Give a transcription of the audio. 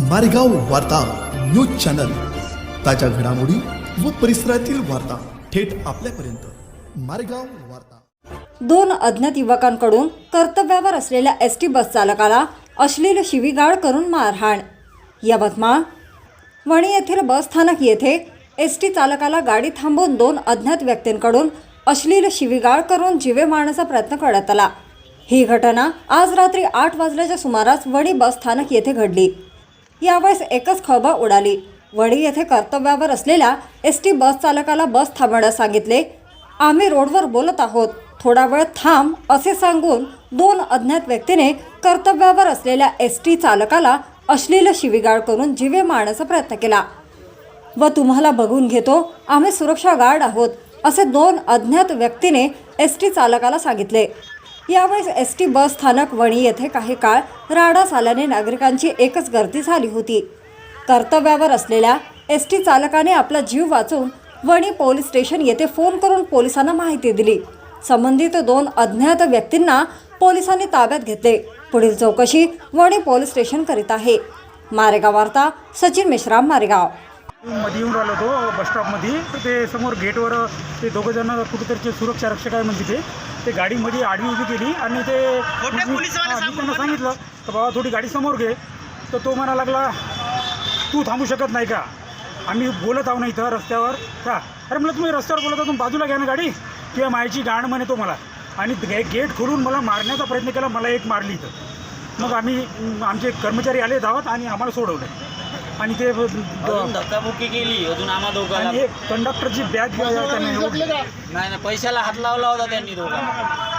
मारेगाव वार्ता news channel. ताज्या घडामोडी व परिसरातील वार्ता थेट आपल्यापर्यंत. मारेगाव वार्ता. दोन अज्ञात युवकांकडून कर्तव्यावर असलेल्या एस टी बस चालकाला अश्लील शिवीगाळ करून मारहाण. यवतमाळ वणी येथील बस स्थानक येथे एस टी चालकाला गाडी थांबवून दोन अज्ञात व्यक्तींकडून अश्लील शिवीगाळ करून जीवे मारण्याचा प्रयत्न करण्यात आला. ही घटना आज रात्री आठ वाजल्याच्या सुमारास वणी बस स्थानक येथे घडली. यावेळेस एकच खळबळ उडाली. वडी येथे कर्तव्यावर असलेल्या एस टी बस चालकाला बस थांबवण्यास सांगितले. आम्ही रोडवर बोलत आहोत. थोडा वेळ थांब असे सांगून दोन अज्ञात व्यक्तीने कर्तव्यावर असलेल्या एस टी चालकाला अश्लील शिवीगाळ करून जीवे मारण्याचा प्रयत्न केला. व तुम्हाला बघून घेतो आम्ही सुरक्षा गार्ड आहोत असे दोन अज्ञात व्यक्तीने एस टी चालकाला सांगितले. यावेळेस एस टी बस स्थानक वणी येथे काही काळ राडास आल्याने नागरिकांची एकच गर्दी झाली होती. कर्तव्यावर असलेल्या एस टी चालकाने आपला जीव वाचून वणी पोलीस स्टेशन येथे फोन करून पोलिसांना माहिती दिली. संबंधित दोन अज्ञात व्यक्तींना पोलिसांनी ताब्यात घेतले. पुढील चौकशी वणी पोलीस स्टेशन करीत आहे. मारेगाव वार्ता सचिन मेश्राम मारेगाव. मध्ये येऊन राहिलो होतो बस स्टॉपमध्ये तर ते समोर गेटवर ते दोघं जण कुठेतरीचे सुरक्षा रक्षक आहे म्हणजे ते. ते गाडीमध्ये आडवी उभी केली आणि ते मी त्यांना सांगितलं तर बाबा थोडी गाडी समोर घे. तर तो म्हणा लागला तू थांबू शकत नाही का? आम्ही बोलत आहो ना इथं रस्त्यावर. का अरे म्हणलं तुम्ही रस्त्यावर बोलत तुम्ही बाजूला घ्या ना गाडी. किंवा मायची गाण म्हणे तो मला. आणि गे गेट खोलून मला मारण्याचा प्रयत्न केला मला एक मारली इथं. मग आम्ही आमचे कर्मचारी आले धावत आणि आम्हाला सोडवलं. आणि ते अजून धक्काबुक्की केली अजून आम्हा दोघांना आणि हे कंडक्टरची बॅग त्यांनी नाही नाही पैशाला हात लावला होता त्यांनी दोघांना.